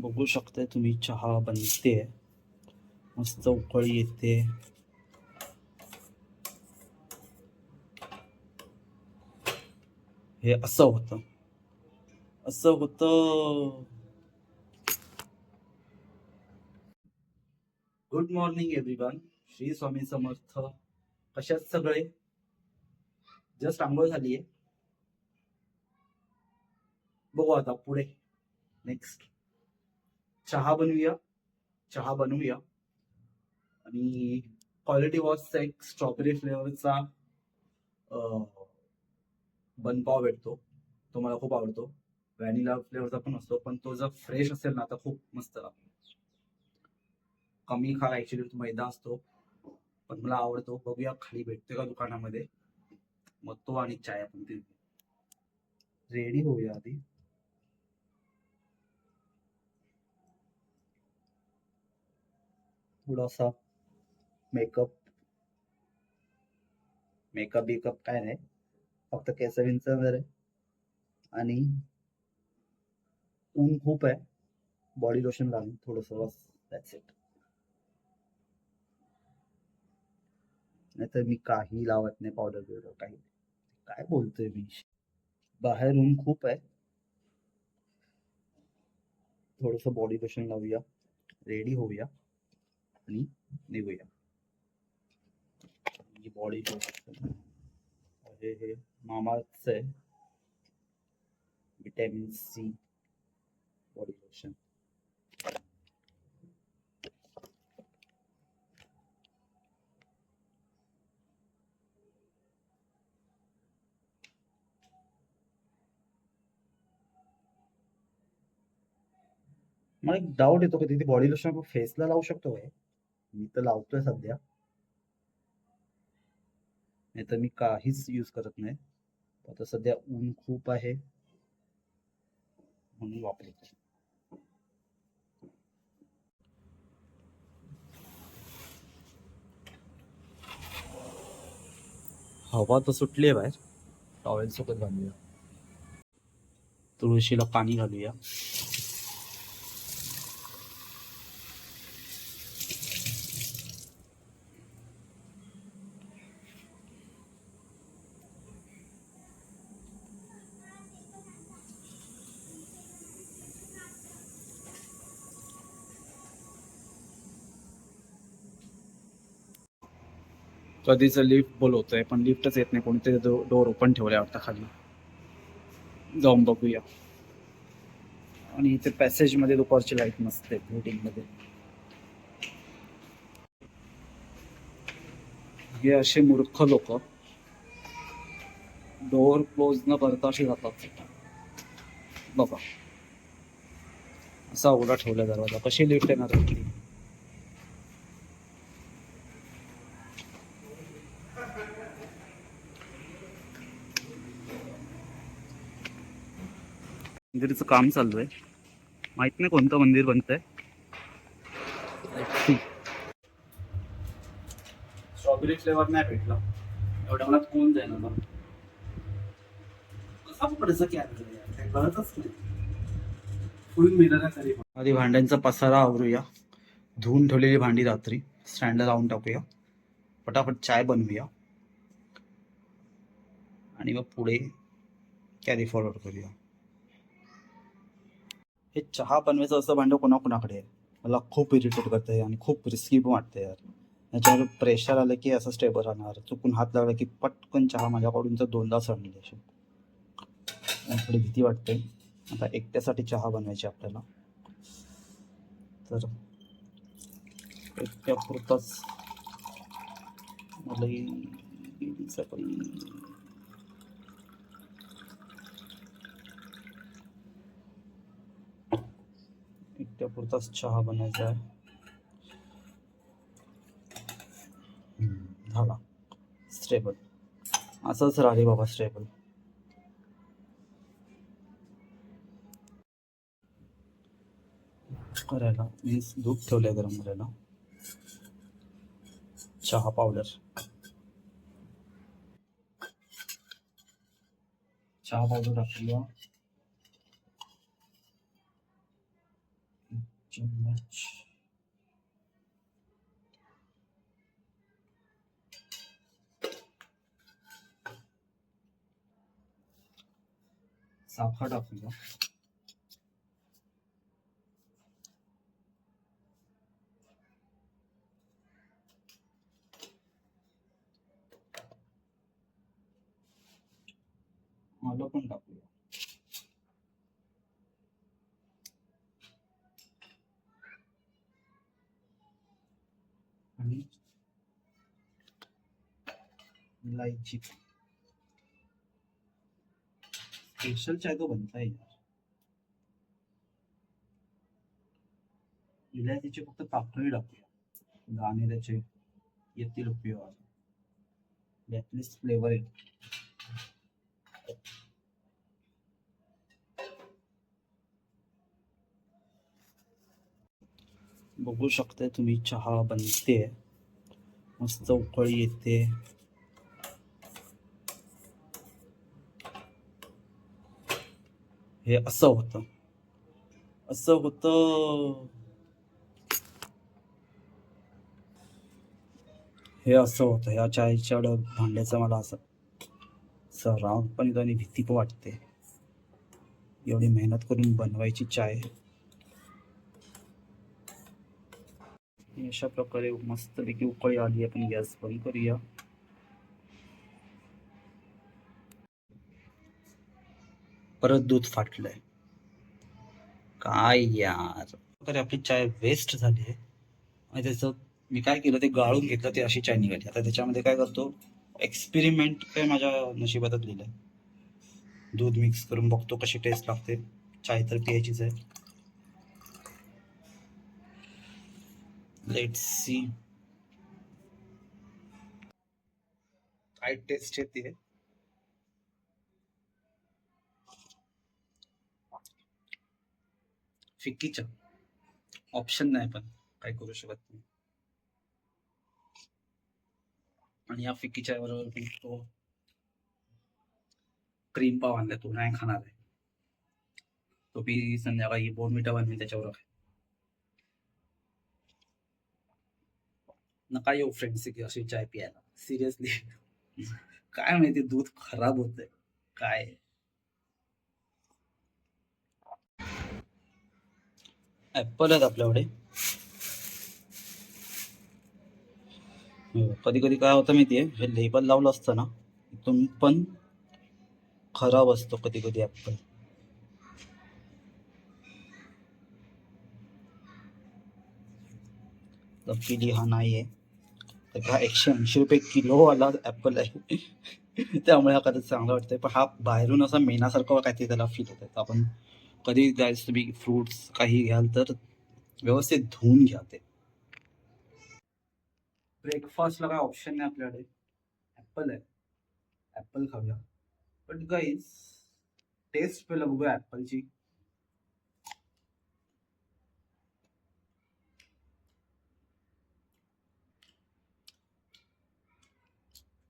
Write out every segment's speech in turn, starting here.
बघू शकताय तुम्ही चहा बनते. मस्त उकळी येते. हे असं होतं. असं होतं. Good morning everyone Shri Swami Samarth. कशात सगळे? जस्ट आंघोळ झाली आहे बघू आता पुढे. नेक्स्ट चहा बनवूया. चहा बनवूया. आणि क्वालिटी वॉचचा एक स्ट्रॉबेरी फ्लेवरचा बनपाव भेटतो. तो मला खूप आवडतो. व्हॅनिला फ्लेवरचा पण असतो पण तो जर फ्रेश असेल ना तर खूप मस्त लागतो. कमी खा ऍक्च्युली तो मैदा असतो. पण मला आवडतो. बघूया खाली भेटतोय का दुकानामध्ये? मग तो आणि चाय आपण रेडी होऊया आधी? थोडासा मेकअप मेकअप बिकअप काय नाही. फक्त केस विंच वगैरे. आणि ऊन खूप आहे. बॉडी लोशन लावून थोडस बस. दॅट्स इट नाहीतर मी काही लावत नाही पावडर बिवडर काही. काय बोलतोय मी? बाहेर ऊन खूप आहे. थोडस बॉडी लोशन लावूया. रेडी होऊया. आणि निघूया बॉडी लोशन हे हे मामाच आहे विटॅमिन सी बॉडी लोशन मला एक डाऊट येतो की तिथे बॉडी लोशन आपण फेसला लावू शकतो काय मी तर लावतोय सध्या. नाही तर मी काहीच यूज करत नाही. आता सध्या ऊन खूप आहे. म्हणून वापरतो हवा तर सुटली आहे बाहेर. टॉवेल सोबत घालूया. तुळशीला पाणी घालूया. कधीच लिफ्ट बोलवतोय पण लिफ्टच येत नाही. कोणीतरी डोर ओपन ठेवल्या वाटतं खाली. जाऊन बघूया. आणि इथे पॅसेजमध्ये दुपारची लाइट नसते बिल्डिंगमध्ये. हे असे मूर्ख लोक. डोअर क्लोज न करता असे जातात. बघा. असा उघडा ठेवला दरवाजा. कशी लिफ्ट येणार होती मंदिराचं काम चालू आहे माहीत नाही कोणतं मंदिर बनतंय. स्ट्रॉबेरी फ्लेवर नाही भेटला. एवढ्या मला कोण जाईल ना. कसा पडायचा कॅमेरा कळतच नाही. फुल मिरर तरी आधी भांड्यांचा पसारा आवरूया. धुवून ठेवलेली भांडी रात्री. स्टँडला लावून टाकूया. पटापट चाय बनवूया. आणि मग पुढे कॅरी फॉरवर्ड करूया. हे चहा बनवायचं असं भांडं कोणाकोणाकडे? आहे मला खूप इरिटेट करतं आहे आणि खूप रिस्की पण वाटतं यार. याच्यावर प्रेशर आलं की असं स्टेबल राहणार. चुकून हात लागला की पटकन चहा माझ्याकडून तर दोनदा सडली अशी थोडी भीती वाटते. आता एकट्यासाठी चहा बनवायची आपल्याला. तर एकट्यापुरताच. मला मलाही पुरताच चहा बनायचा आहे. झाला. स्टेबल असंच राहिले बाबा स्टेबल करायला. मीन्स दूध ठेवलंय गरम करायला. चहा पावडर. चहा पावडर टाकूया चम्मच साखर टाकूया आलं इलायची स्पेशल चाय तो बनता है इलायचीचे फक्त पाकळी टाकूया। दाणे त्याचे, येतील फ्लेवर बघू तुम्ही चहा बनते, मस्त उकळी येते। हे असं होतं. असं होतं. हे असं होतं. ह्या चायच्या ड- भांड्याचं मला असं सराव पण येतो आणि भीती पण वाटते. एवढी मेहनत करून बनवायची चाय. अशा प्रकारे मस्तपैकी उकळी आली आपण गॅस बंद करूया. परत दूध फाटलंय. काय यार. तरी आपली चाय वेस्ट झाली आहे. आणि त्याचं मी काय केलं ते गाळून घेतलं ते अशी चाय निघाली. आता त्याच्यामध्ये काय करतो एक्सपेरिमेंट काय माझ्या नशिबातच लिहिलंय. दूध मिक्स करून बघतो कशी टेस्ट लागते. चाय तर प्यायचीच आहे. लेट सी काय टेस्ट येते? फिक्कीच्या. ऑप्शन नाही पण काय करू शकत नाही. आणि या फिक्कीच्या बरोबर तो क्रीम पाव आणलाय तो नाही खाणार आहे. तो बी संध्याकाळी बोनमिटा बांधली त्याच्यावर. आहे नका येऊ फ्रेंड्स अशी चाय प्यायला. सिरियसली काय माहिती दूध खराब होतंय. काय? ऍपल आहेत आपल्याकडे. कधी कधी काय होतं माहितीये, हे लेबल लावलं ना, इथून पण खराब असतो कधी कधी ऍपल लकीली हा नाहीये. तर हा एकशे ऐंशी रुपये किलो वाला ऍपल आहे. त्यामुळे हा कदाचित चांगला वाटतंय. पण हा बाहेरून असा काहीतरी त्याला फील होत आहे आपण कधी तुम्ही फ्रुट्स काही घ्याल तर व्यवस्थित धुवून घ्या ते ब्रेकफास्टला काय ऑप्शन नाही आपल्याकडे ऍपल आहे ऍपल खाऊया बट गाईज टेस्ट पहिला बघूया ऍपलची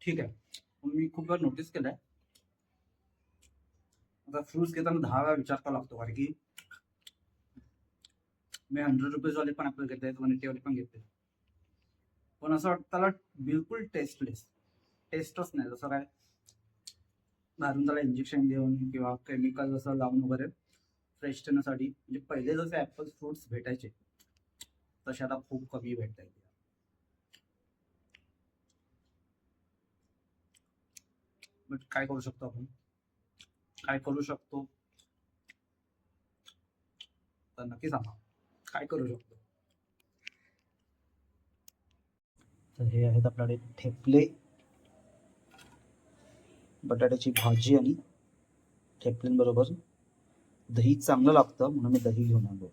ठीक आहे पण मी खूप वेळा नोटीस केलंय आता फ्रुट्स घेताना दहा वेळा विचार करावा लागतो कारण की मी हंड्रेड रुपीज वाले पण ॲपल घेते वन एटी वाले पण घेते पण असं वाटतं त्याला बिलकुल टेस्टलेस टेस्टच नाही जसं काय घालून त्याला इंजेक्शन देऊन किंवा केमिकल असं लावून वगैरे फ्रेश ठेवण्यासाठी म्हणजे पहिले जसे ॲपल फ्रुट्स भेटायचे तसे आता खूप कमी भेटत आहेत बट काय करू शकतो आपण? काय करू शकतो? तर नक्की सांगा. काय करू शकतो? तर हे आहेत आपल्याकडे ठेपले बटाट्याची भाजी आणि ठेपल्यांबरोबर दही चांगलं लागतं म्हणून मी दही घेऊन आलो.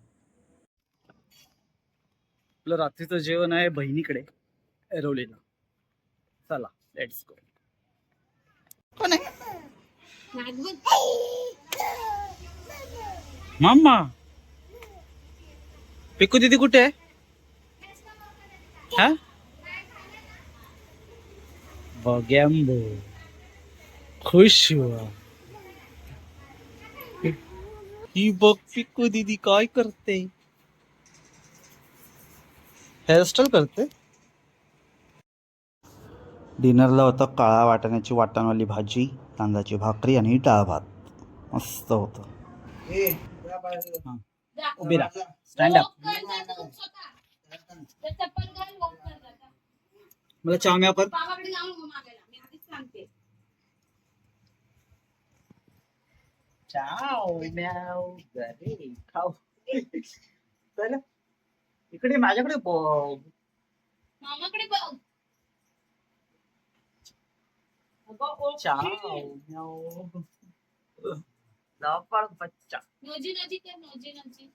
आपलं रात्रीचं जेवण आहे बहिणीकडे एरोलीला चला लेट्स गो कोण आहे? मामा। पिकू दीदी कुठे हा? खुश हुआ। ही बघ पिकू दीदी काय करते. हेअरस्टाईल करते? डिनरला होतं काळा वाटाण्याची वाटाणवाली भाजी. तांदळाची भाकरी आणि डाळ भात. मस्त होतं. जा. उभी राहा. Stand up. मला म्याव कर बाबाकडे जाऊन नको मागायला. मी आधीच सांगते. चाव म्याव घरी खाऊ. चल. इकडे माझ्याकडे बघ. मामाकडे बघ. ચાવ લપડ બચ્ચા નોજી નોજી કે નોજી નોજી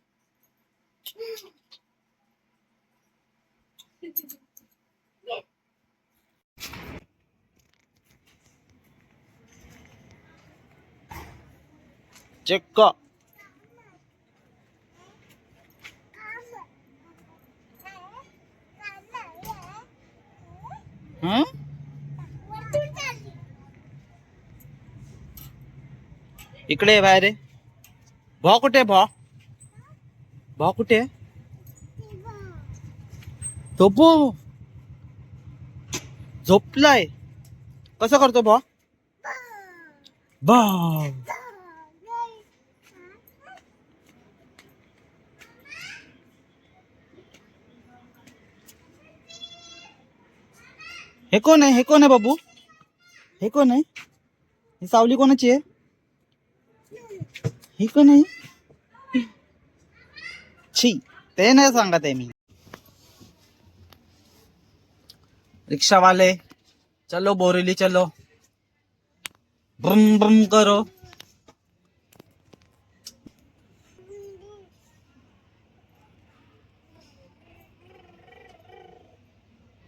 ચેક इकडे बाहेर आहे भॉ कुठे भॉ भॉ कुठे झोपू. झोपलाय. कसं करतो भॉ बा हे कोण आहे? हे कोण आहे बाबू? हे कोण आहे? ही सावली कोणाची आहे? ही नाही? आहे छी ते नाही सांगत आहे मी. रिक्षा वाले चलो बोरेली चलो. ब्रम ब्रम करो.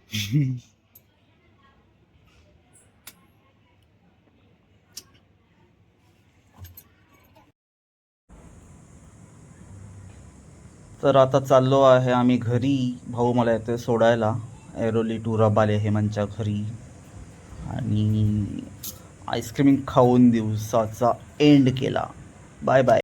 तर आता चाललो आहे आम्ही घरी. भाऊ मला येतोय सोडायला. ऐरोली टू रबाले हेमंतच्या घरी. आणि आईस्क्रीम खाऊन दिवसाचा एंड केला. Bye bye